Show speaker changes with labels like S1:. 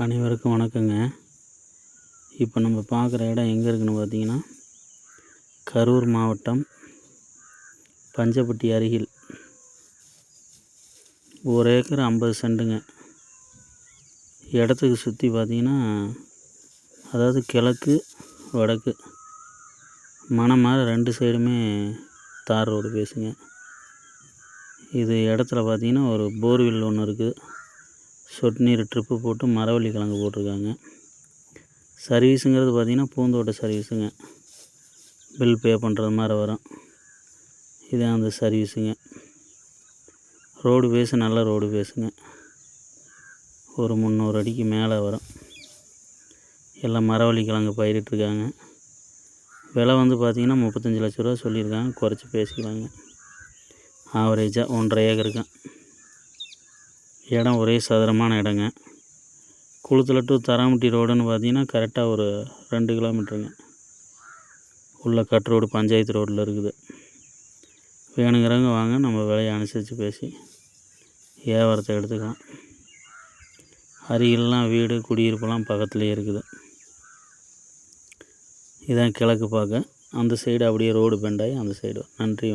S1: அனைவருக்கும் வணக்கங்க. இப்போ நம்ம பார்க்குற இடம் எங்கே இருக்குன்னு பார்த்தீங்கன்னா கரூர் மாவட்டம் பஞ்சப்பட்டி அருகில். ஒரு ஏக்கர் ஐம்பது சென்ட்டுங்க. இடத்துக்கு சுற்றி பார்த்தீங்கன்னா அதாவது கிழக்கு வடக்கு மனமாக ரெண்டு சைடுமே தார் ரோடு பேசுங்க. இது இடத்துல பார்த்தீங்கன்னா ஒரு போர்வெல் ஒன்று இருக்குது. சொட்டு நீர் ட்ரிப்பு போட்டு மரவள்ளி கிழங்கு போட்டிருக்காங்க. சர்வீஸுங்கிறது பார்த்திங்கன்னா பூந்தோட்ட சர்வீஸுங்க. பில் பே பண்ணுறது மாதிரி வரும். இதான் அந்த சர்வீஸுங்க. ரோடு பேஸு நல்ல ரோடு பேஸுங்க. ஒரு முந்நூறு அடிக்கு மேலே வரும். எல்லாம் மரவள்ளி கிழங்கு பயிரிட்டிருக்காங்க. விலை வந்து பார்த்திங்கன்னா முப்பத்தஞ்சு லட்ச ரூபா சொல்லியிருக்காங்க. குறைச்சி பேசிக்கலாங்க. ஆவரேஜாக ஒன்றரை ஏக்கருக்கும் இடம் ஒரே சதுரமான இடங்க. குளத்தில் டு தராமட்டி ரோடுன்னு பார்த்தீங்கன்னா கரெக்டாக ஒரு ரெண்டு கிலோமீட்டருங்க. உள்ள கட் ரோடு பஞ்சாயத்து ரோட்டில் இருக்குது. வேணுங்கிறவங்க வாங்க நம்ம விலையை அனுசரித்து பேசி வியாபாரத்தை எடுத்துக்கலாம். அருகிலெலாம் வீடு குடியிருப்பெல்லாம் பக்கத்துலேயே இருக்குது. இதான் கிழக்கு பார்க்க. அந்த சைடு அப்படியே ரோடு பெண்டாகி அந்த சைடு நன்றி.